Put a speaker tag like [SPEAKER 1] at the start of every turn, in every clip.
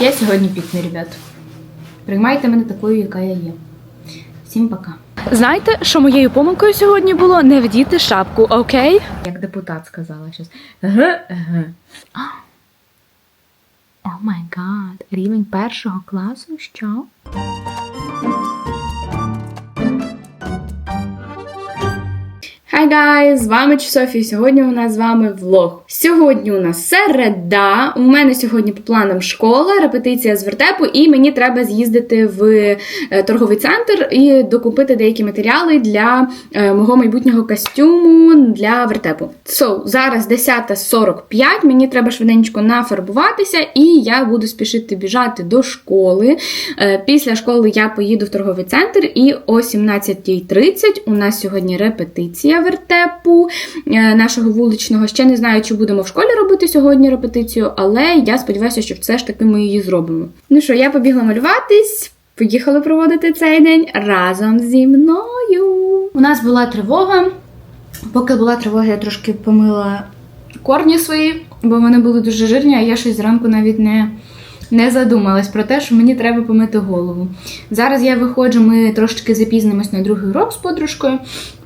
[SPEAKER 1] Я сьогодні пікні, ребят. Приймайте мене такою, яка я є. Всім пока.
[SPEAKER 2] Знаєте, що моєю помилкою сьогодні було не вдіти шапку, окей?
[SPEAKER 1] Як депутат сказала щось. Г, г. О май гад, рівень першого класу, що? Hi guys! З вами Софія. Сьогодні у нас з вами влог. Сьогодні у нас середа. У мене сьогодні по планам школа, репетиція з вертепу, і мені треба з'їздити в е, торговий центр і докупити деякі матеріали для е, мого майбутнього костюму для вертепу. So, зараз 10.45, мені треба швиденько нафарбуватися, і я буду спішити біжати до школи. Е, Після школи я поїду в торговий центр, і о 17.30 у нас сьогодні репетиція вертепу е, нашого вуличного. Ще не знаю, чи будемо в школі робити сьогодні репетицію, але я сподіваюся, що все ж таки ми її зробимо. Ну що, я побігла малюватись. Поїхали проводити цей день разом зі мною. У нас була тривога. Поки була тривога, я трошки помила корні свої, бо вони були дуже жирні, а я щось зранку навіть не, не задумалась про те, що мені треба помити голову. Зараз я виходжу, ми трошечки запізнимось на другий урок з подружкою.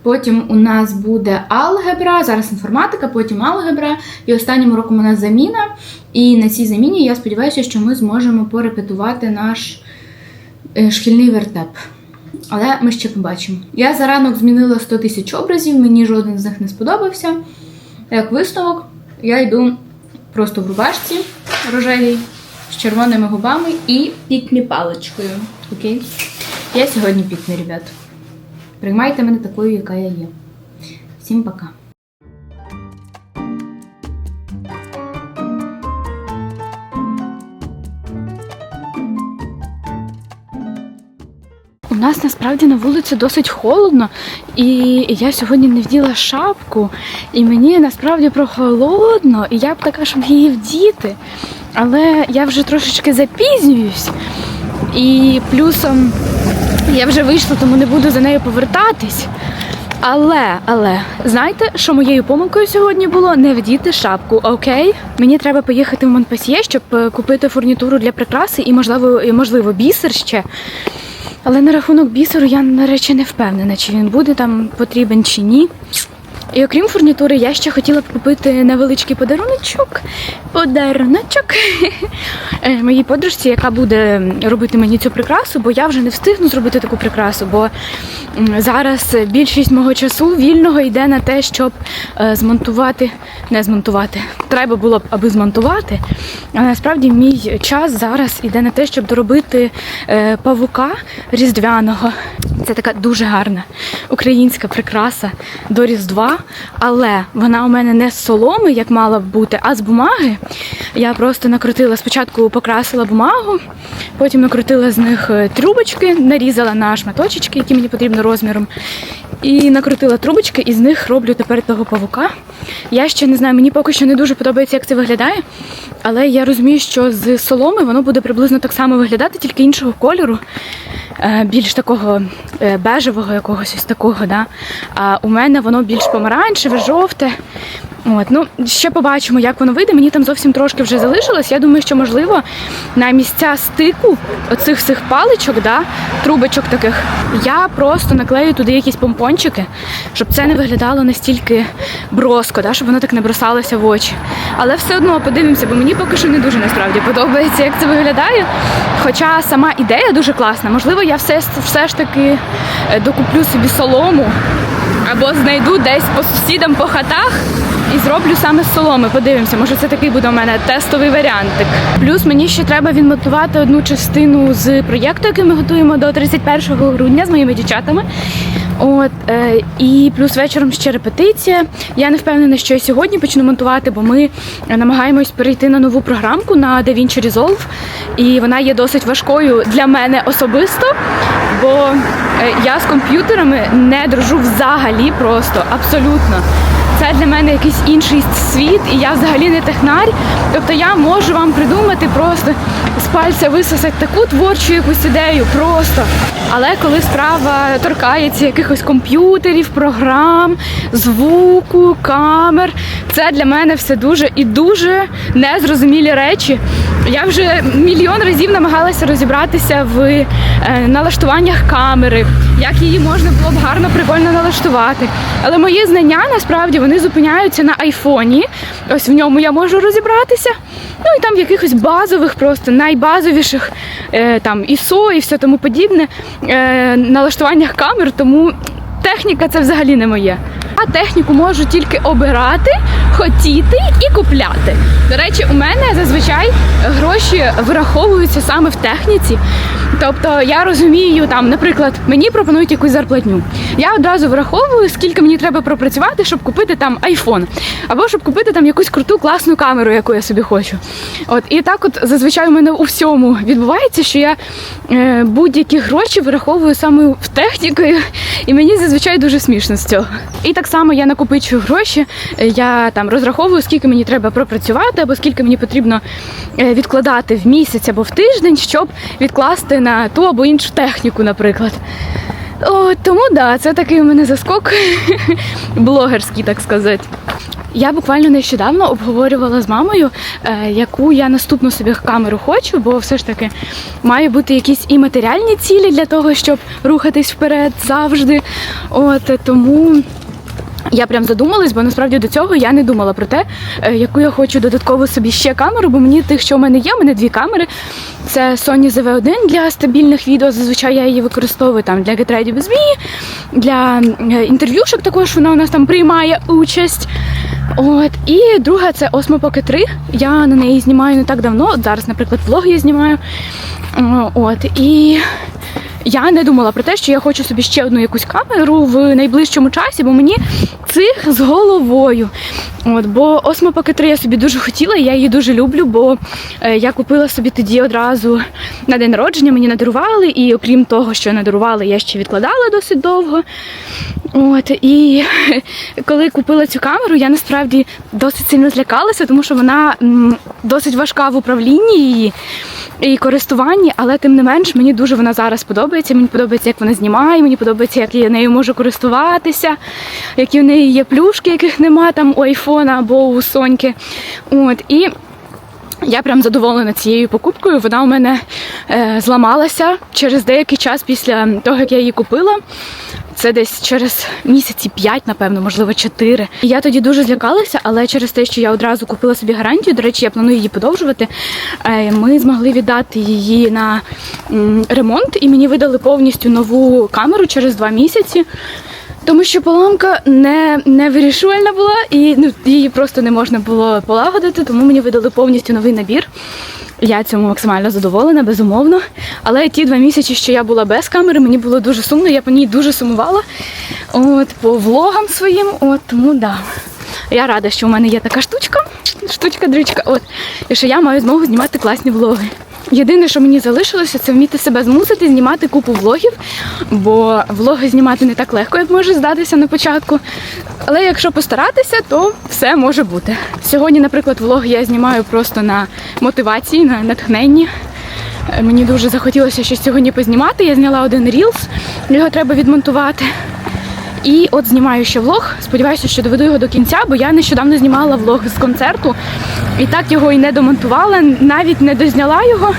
[SPEAKER 1] Потім у нас буде алгебра, зараз інформатика, потім алгебра. І останнім уроком у нас заміна. І на цій заміні я сподіваюся, що ми зможемо порепетувати наш е, шкільний вертеп. Але ми ще побачимо. Я за ранок змінила 100 тисяч образів, мені жоден з них не сподобався. Як висновок, я йду просто в рубашці рожевій з червоними губами і пікмі паличкою. Окей? Я сьогодні пікмі, ребят. Приймайте мене такою, яка я є. Всім пока.
[SPEAKER 2] У нас насправді на вулиці досить холодно, і я сьогодні не вділа шапку, і мені насправді прохолодно, і я б така, щоб її вдіти. Але я вже трошечки запізнююсь, і плюсом я вже вийшла, тому не буду за нею повертатись. Але, але, знаєте, що моєю помилкою сьогодні було не вдіти шапку, окей? Мені треба поїхати в Монпасьє, щоб е, купити фурнітуру для прикраси і, можливо, можливо, бісер ще. Але на рахунок бісеру я, на речі, не впевнена, чи він буде там потрібен чи ні. І окрім фурнітури, я ще хотіла б купити невеличкий подаруночок. Подаруночок е, моїй подружці, яка буде робити мені цю прикрасу, бо я вже не встигну зробити таку прикрасу, бо зараз більшість мого часу вільного йде на те, щоб е, змонтувати, не змонтувати. Треба було б, аби змонтувати. А насправді мій час зараз іде на те, щоб доробити е, павука різдвяного. Це така дуже гарна українська прикраса до Різдва, але вона у мене не з соломи, як мала б бути, а з бумаги. Я просто накрутила спочатку покрасила бумагу, потім накрутила з них е, трубочки, нарізала на шматочечки, які мені потрібно розміром. І накрутила трубочки, і з них роблю тепер того павука. Я ще не знаю, мені поки що не дуже подобається, як це виглядає. Але я розумію, що з соломи воно буде приблизно так само виглядати, тільки іншого кольору, більш такого е, бежевого якогось ось такого. Да? А у мене воно більш помаранчеве, жовте. От, ну, ще побачимо, як воно вийде. Мені там зовсім трошки вже залишилось. Я думаю, що можливо на місця стику оцих всіх паличок, да, трубочок таких, я просто наклею туди якісь помпончики, щоб це не виглядало настільки броско, да, щоб воно так не бросалося в очі. Але все одно подивимося, бо мені поки що не дуже насправді подобається, як це виглядає. Хоча сама ідея дуже класна. Можливо, я все, все ж таки е, докуплю собі солому або знайду десь по сусідам по хатах і зроблю саме з соломи. Подивимося, може це такий буде у мене тестовий варіантик. Плюс мені ще треба відмотувати одну частину з проєкту, який ми готуємо до 31 грудня з моїми дівчатами. От е, і плюс вечором ще репетиція. Я не впевнена, що я сьогодні почну монтувати, бо ми намагаємось перейти на нову програмку на DaVinci Resolve. І вона є досить важкою для мене особисто, бо е, я з комп'ютерами не дружу взагалі просто абсолютно. Це для мене якийсь інший світ, і я взагалі не технарь. Тобто я можу вам придумати просто з пальця висосати таку творчу якусь ідею, просто. Але коли справа торкається якихось комп'ютерів, програм, звуку, камер, це для мене все дуже і дуже незрозумілі речі. Я вже мільйон разів намагалася розібратися в е, налаштуваннях камери, як її можна було б гарно, прикольно налаштувати. Але мої знання насправді вони зупиняються на айфоні. Ось в ньому я можу розібратися. Ну і там в якихось базових, просто найбазовіших е, там ISO і все тому подібне е, налаштуваннях камер, тому техніка це взагалі не моє. Техніку можу тільки обирати, хотіти і купляти. До речі, у мене зазвичай гроші враховуються саме в техніці. Тобто я розумію, там, наприклад, мені пропонують якусь зарплатню. Я одразу враховую, скільки мені треба пропрацювати, щоб купити там айфон, або щоб купити там якусь круту класну камеру, яку я собі хочу. От і так, от зазвичай у мене у всьому відбувається, що я е, будь-які гроші вираховую саме в техніку, і мені зазвичай дуже смішно з цього. І так само я накопичую гроші. е, Я там розраховую, скільки мені треба пропрацювати, або скільки мені потрібно е, відкладати в місяць або в тиждень, щоб відкласти на ту або іншу техніку, наприклад. О, тому да, це такий у мене заскок блогерський, так сказати. Я буквально нещодавно обговорювала з мамою, е, яку я наступну собі камеру хочу, бо все ж таки має бути якісь і матеріальні цілі для того, щоб рухатись вперед завжди. От е, тому. Я прям задумалась, бо насправді до цього я не думала про те, е, яку я хочу додатково собі ще камеру, бо мені тих, що в мене є, у мене дві камери. Це Sony ZV-1 для стабільних відео. Зазвичай я її використовую там для Get Ready With для е, інтерв'юшок також вона у нас там приймає участь. От і друга це Osmo Pocket 3. Я на неї знімаю не так давно. Зараз, наприклад, влог я знімаю. От і я не думала про те, що я хочу собі ще одну якусь камеру в найближчому часі, бо мені цих з головою. От, бо Osmo Pocket 3 я собі дуже хотіла, і я її дуже люблю, бо е, я купила собі тоді одразу на день народження, мені надарували, і окрім того, що надарували, я ще відкладала досить довго. От і коли купила цю камеру, я насправді досить сильно злякалася, тому що вона досить важка в управлінні її і користуванні, але тим не менш мені дуже вона зараз подобається. Мені подобається, як вона знімає, мені подобається, як я нею можу користуватися, які в неї є плюшки, яких нема там у айфона або у Соньки. От і. Я прям задоволена цією покупкою. Вона у мене е, зламалася через деякий час після того, як я її купила. Це десь через місяці 5, напевно, можливо, 4. І я тоді дуже злякалася, але через те, що я одразу купила собі гарантію, до речі, я планую її подовжувати. е, Ми змогли віддати її на ремонт, і мені видали повністю нову камеру через 2 місяці. Тому що поламка не, не вирішувальна була, і ну, її просто не можна було полагодити, тому мені видали повністю новий набір. Я цьому максимально задоволена, безумовно. Але ті два місяці, що я була без камери, мені було дуже сумно, я по ній дуже сумувала. От, по влогам своїм. От, тому да. Я рада, що у мене є така штучка, штучка-дрючка, от, і що я маю змогу знімати класні влоги. Єдине, що мені залишилося, це вміти себе змусити знімати купу влогів, бо влоги знімати не так легко, як може здатися на початку. Але якщо постаратися, то все може бути. Сьогодні, наприклад, влог я знімаю просто на мотивації, на натхненні. Мені дуже захотілося щось сьогодні познімати. Я зняла один рілс, його треба відмонтувати. І от знімаю ще влог. Сподіваюся, що доведу його до кінця, бо я нещодавно знімала влог з концерту і так його і не домонтувала, навіть не дозняла його.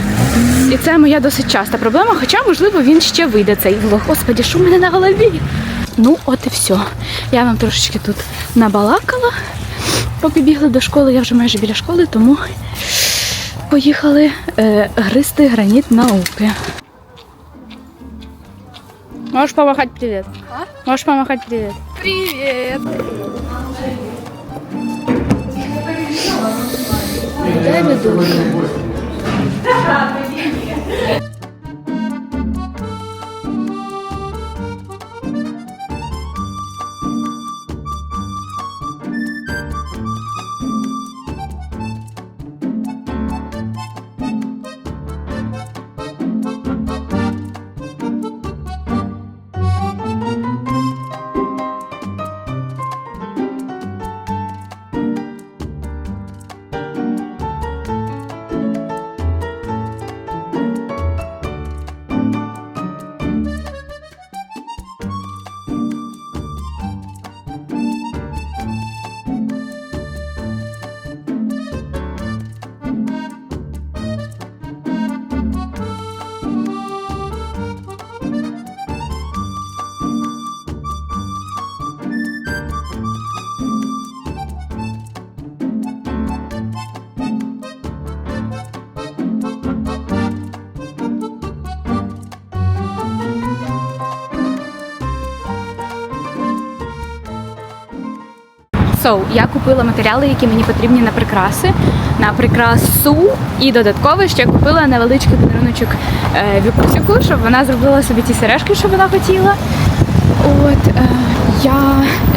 [SPEAKER 2] І це моя досить часта проблема. Хоча, можливо, він ще вийде цей влог. Господі, що в мене на голові? Ну, от і все. Я вам трошечки тут набалакала. Поки бігли до школи, я вже майже біля школи, тому поїхали е, гристи граніт науки. Можешь помахать привет? А? Можешь помахать привет?
[SPEAKER 3] Привет! Дай медузу.
[SPEAKER 4] So, я купила матеріали, які мені потрібні на прикраси, на прикрасу, і додатково ще купила невеличкий подаруночок е, Вікусіку, щоб вона зробила собі ті сережки, що вона хотіла. От е, я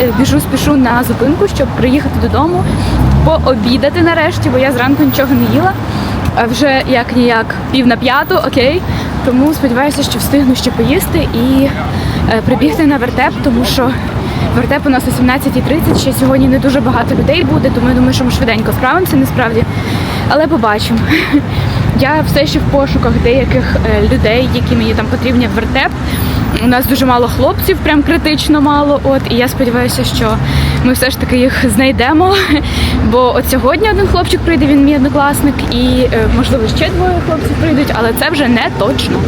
[SPEAKER 4] е, біжу, спішу на зупинку, щоб приїхати додому, пообідати нарешті, бо я зранку нічого не їла. А вже як ніяк пів на п'яту, окей. Тому сподіваюся, що встигну ще поїсти і прибігти на вертеп, тому що вертеп у нас о 17.30, ще сьогодні не дуже багато людей буде, тому я думаю, що ми швиденько справимося насправді. Але побачимо. Я все ще в пошуках деяких е, людей, які мені там потрібні в вертеп. У нас дуже мало хлопців, прям критично мало. От і я сподіваюся, що ми все ж таки їх знайдемо. Бо от сьогодні один хлопчик прийде, він мій однокласник, і е, можливо ще двоє хлопців прийдуть, але це вже не точно.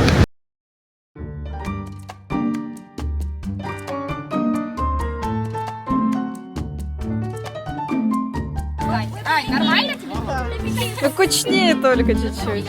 [SPEAKER 5] Кучнее только чуть-чуть.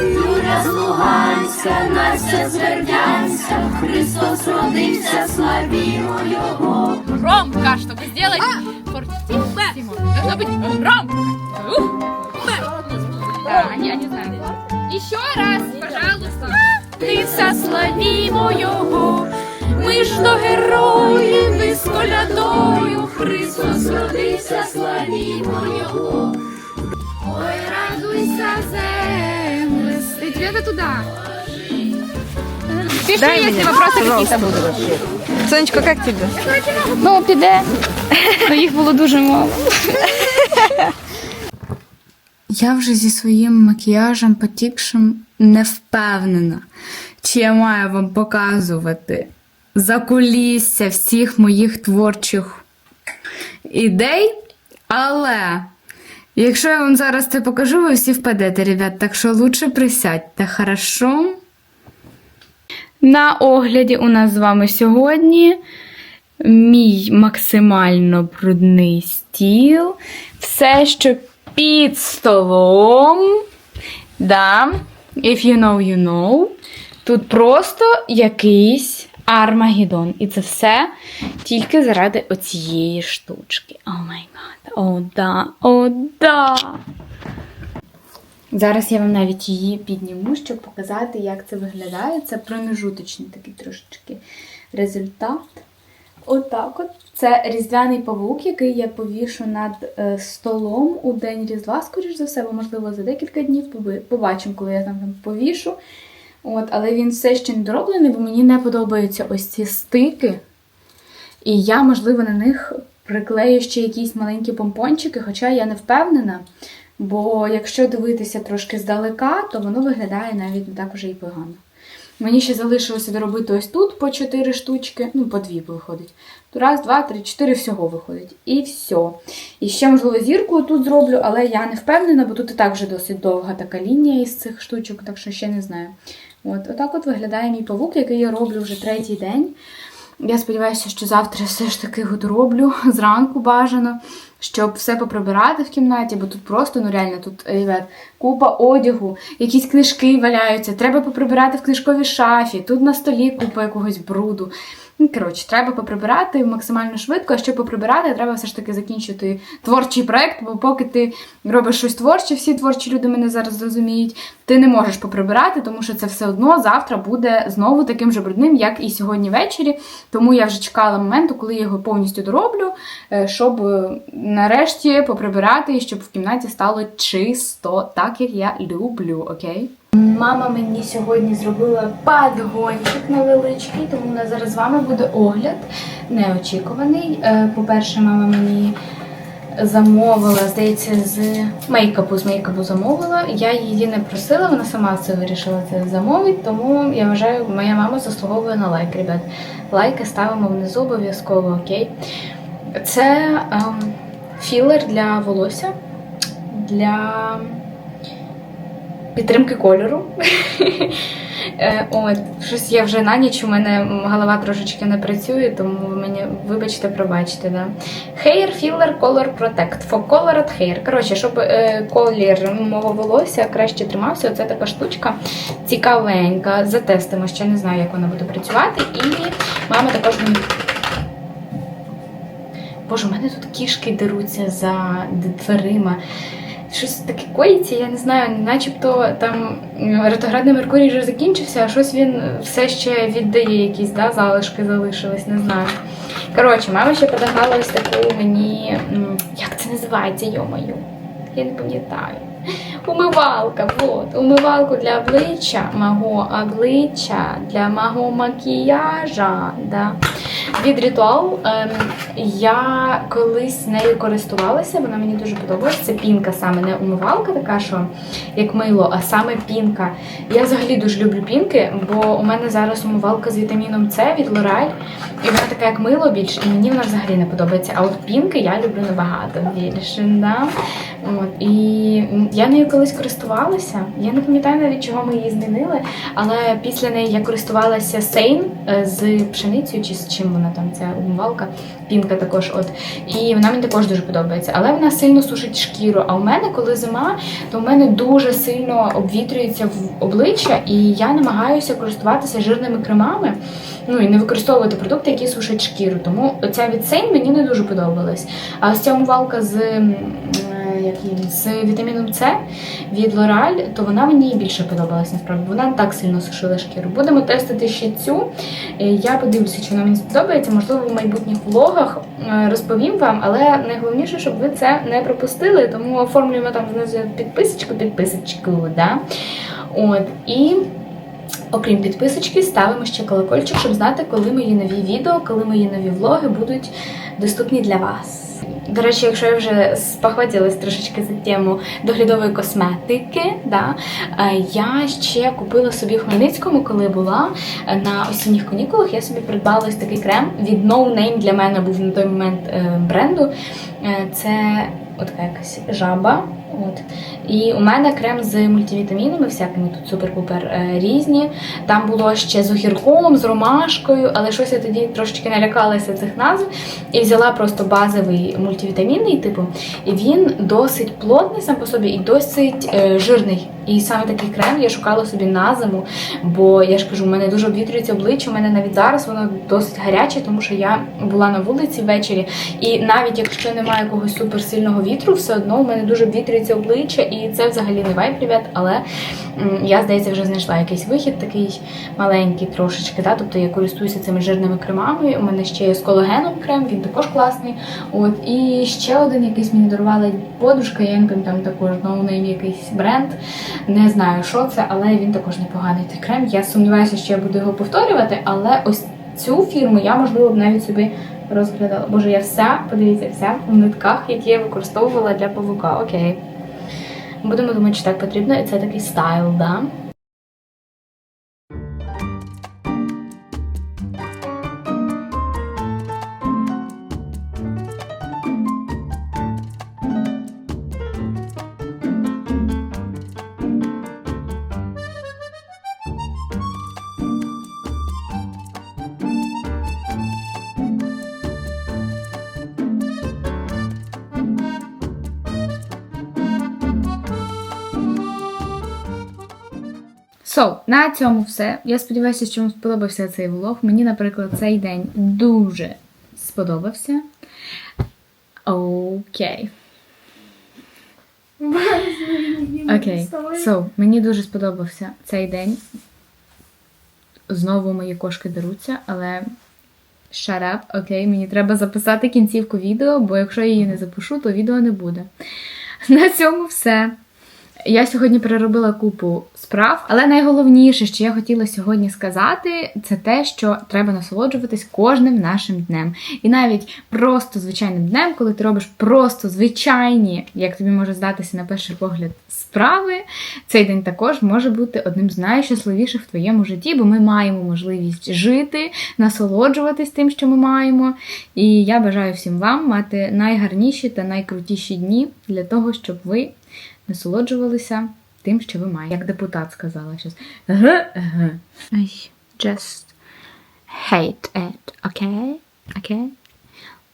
[SPEAKER 6] Юля з Луганська, Настя з Бердянська, Христос родився, славімо Його.
[SPEAKER 7] Громко, чтобы сделать фортиссимо. Должно быть громко. Ух. Да, они, они знают. Еще раз, пожалуйста.
[SPEAKER 6] Христа славімо Його. Ми ж до героїв із колядою, Христос родився, славімо Його. Ой, радуйся, земле,
[SPEAKER 7] Ребята, туда. Пиши, если вопросы какие-то будут.
[SPEAKER 5] Сонечка, как тебе?
[SPEAKER 4] Ну, піде. Ну, їх було дуже мало.
[SPEAKER 2] Я вже зі своїм макіяжем потікшим не впевнена, чи я маю вам показувати закулісся всіх моїх творчих ідей. Але якщо я вам зараз це покажу, ви всі впадете, ребят. Так що лучше присядьте, хорошо? На огляді у нас з вами сьогодні мій максимально брудний стіл. Все, що під столом. Да. If you know, you know. Тут просто якийсь Армагеддон. І це все тільки заради оцієї штучки. О май гад. О, да, о, да. Зараз я вам навіть її підніму, щоб показати, як це виглядає. Це проміжуточний такий трошечки результат. Отак от. Це різдвяний павук, який я повішу над е, столом у день Різдва, скоріш за все, бо, можливо, за декілька днів побачимо, коли я там повішу. От, але він все ще не дороблений, бо мені не подобаються ось ці стики. І я, можливо, на них приклею ще якісь маленькі помпончики, хоча я не впевнена. Бо якщо дивитися трошки здалека, то воно виглядає навіть не так уже і погано. Мені ще залишилося доробити ось тут по 4 штучки, ну, по 2 виходить. Раз, два, три, чотири всього виходить. І все. І ще, можливо, зірку тут зроблю, але я не впевнена, бо тут і так вже досить довга така лінія із цих штучок, так що ще не знаю. От, отак от виглядає мій павук, який я роблю вже третій день. Я сподіваюся, що завтра все ж таки його дороблю зранку бажано, щоб все поприбирати в кімнаті, бо тут просто, ну реально, тут, ребят, купа одягу, якісь книжки валяються, треба поприбирати в книжковій шафі, тут на столі купа якогось бруду. Ну, коротше, треба поприбирати максимально швидко, а щоб поприбирати, треба все ж таки закінчити творчий проект, бо поки ти робиш щось творче, всі творчі люди мене зараз зрозуміють, ти не можеш поприбирати, тому що це все одно завтра буде знову таким же брудним, як і сьогодні ввечері. Тому я вже чекала моменту, коли я його повністю дороблю, е, щоб е, нарешті поприбирати і щоб в кімнаті стало чисто, так як я люблю, окей? Мама мені сьогодні зробила подгончик невеличкий, тому у нас зараз з вами буде огляд неочікуваний. Е, По-перше, мама мені замовила, здається, з мейкапу, з мейкапу замовила. Я її не просила, вона сама це вирішила це замовити, тому я вважаю, моя мама заслуговує на лайк, ребят. Лайки ставимо внизу обов'язково, окей. Це ем, філер для волосся, для підтримки кольору. Е, от, щось я вже на ніч, у мене голова трошечки не працює, тому ви мені вибачте, пробачте. Да. Hair Filler Color Protect for Colored Hair. Коротше, щоб е, колір мого волосся краще тримався, оце така штучка цікавенька. Затестимо, ще не знаю, як вона буде працювати. І мама також. Боже, у мене тут кішки деруться за дверима. Щось таке коїться, я не знаю, начебто там ретроградний Меркурій вже закінчився, а щось він все ще віддає якісь да, залишки залишились, не знаю. Коротше, мама ще предлагала ось таку мені. Як це називається, йомаю? Я не пам'ятаю. Умивалка, вот. Умивалку для обличчя, мого обличчя, для мого макіяжа. Да. Від ритуал ем, я колись нею користувалася, вона мені дуже подобалась. Це пінка саме, не умивалка, така, що як мило, а саме пінка. Я взагалі дуже люблю пінки, бо у мене зараз умивалка з вітаміном С від L'Oreal, і вона така як мило більш, і мені вона взагалі не подобається. А от пінки я люблю набагато більше. Да? От, і я нею колись користувалася. Я не пам'ятаю навіть, чого ми її змінили, але після неї я користувалася Сейн е, з пшеницею, чи з чим вона там, ця умивалка, пінка також. От. І вона мені також дуже подобається. Але вона сильно сушить шкіру. А у мене, коли зима, то в мене дуже сильно обвітрюється в обличчя, і я намагаюся користуватися жирними кремами. Ну і не використовувати продукти, які сушать шкіру. Тому ця від Сейн мені не дуже подобалась. А ось ця умивалка з, як з вітаміном С від L'Oreal, то вона мені більше подобалась насправді. Вона так сильно сушила шкіру. Будемо тестити ще цю. Е, Я подивлюся, чи вона мені сподобається. Можливо, в майбутніх влогах е, розповім вам, але найголовніше, щоб ви це не пропустили. Тому оформлюємо там знизу підписочку, підписочку, да? От і. Окрім підписочки, ставимо ще колокольчик, щоб знати, коли мої нові відео, коли мої нові влоги будуть доступні для вас. До речі, якщо я вже спохватилась трошечки за тему доглядової косметики, да, е, я ще купила собі в Хмельницькому, коли була е, на осінніх канікулах, я собі придбала ось такий крем від No Name для мене був на той момент е, бренду. Це от якась жаба. От. І у мене крем з мультивітамінами, всякими тут супер-пупер е, різні. Там було ще з огірком, з ромашкою, але щось я тоді трошечки налякалася цих назв і взяла просто базовий мультивітамінний, типу, і він досить плотний сам по собі і досить е, жирний. І саме такий крем я шукала собі на зиму, бо я ж кажу, у мене дуже обвітрюється обличчя, у мене навіть зараз воно досить гаряче, тому що я була на вулиці ввечері, і навіть якщо немає якогось суперсильного вітру, все одно у мене дуже обвітрюється обличчя, і це взагалі не вайп, ребят, але я, здається, вже знайшла якийсь вихід такий маленький трошечки. Да? Тобто я користуюся цими жирними кремами. У мене ще є з колагеном крем, він також класний. От і ще один якийсь мені дарувала подружка, я не там також ноунейм якийсь бренд. Не знаю, що це, але він також непоганий цей крем. Я сумніваюся, що я буду його повторювати, але ось цю фірму я, можливо, б навіть собі розглядала. Боже, я вся, подивіться, вся в нитках, які я використовувала для павука. Окей. Будемо думати, чи так потрібно, і це такий стайл, да? So, на цьому все. Я сподіваюся, що вам сподобався цей влог. Мені, наприклад, цей день дуже сподобався. Окей. Окей. So, мені дуже сподобався цей день. Знову мої кошки деруться, але shut up, окей, мені треба записати кінцівку відео, бо якщо я її не запишу, то відео не буде. На цьому все. Я сьогодні переробила купу справ, але найголовніше, що я хотіла сьогодні сказати, це те, що треба насолоджуватись кожним нашим днем. І навіть просто звичайним днем, коли ти робиш просто звичайні, як тобі може здатися на перший погляд, справи, цей день також може бути одним з найщасливіших в твоєму житті, бо ми маємо можливість жити, насолоджуватись тим, що ми маємо. І я бажаю всім вам мати найгарніші та найкрутіші дні для того, щоб ви насолоджувалися тим, що ви маєте. Як депутат сказала щось. Г, г. I just hate it, окей? Окей?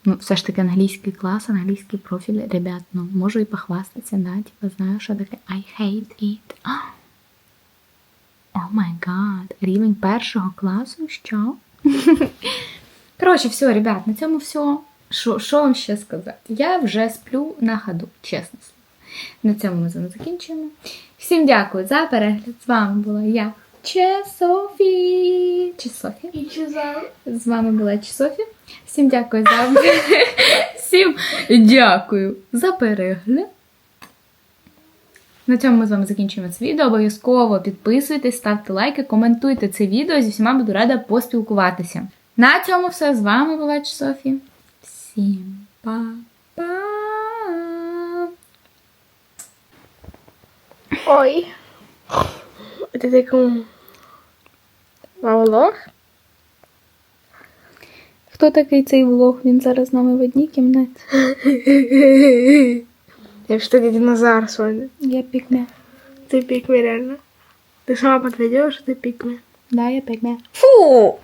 [SPEAKER 2] Ну, все ж таки англійський клас, англійський профіль, ребят, ну, можу і похвастатися, да, типу, знаю, що таке I hate it. О май гад, рівень першого класу, що? Коротше, все, ребят, на цьому все. Що, вам ще сказати? Я вже сплю на ходу, чесно. На цьому ми з вами закінчуємо. Всім дякую за перегляд. З вами була я, Че Софі. Чи Софі? І З вами була Че Софі. Всім дякую за Всім дякую за перегляд. На цьому ми з вами закінчуємо це відео. Обов'язково підписуйтесь, ставте лайки, коментуйте це відео. Зі всіма буду рада поспілкуватися. На цьому все. З вами була Че Софі. Всім па-па!
[SPEAKER 8] Ой. Это такому влог.
[SPEAKER 2] Хто такий цей влог? Він зараз з нами в одній кімнаті.
[SPEAKER 8] Я что ты динозавр сегодня.
[SPEAKER 2] Я пікме.
[SPEAKER 8] Ты пикме реально. Ты сама подтвердила, что ты пикме.
[SPEAKER 2] Да, я пікме.
[SPEAKER 8] Фу!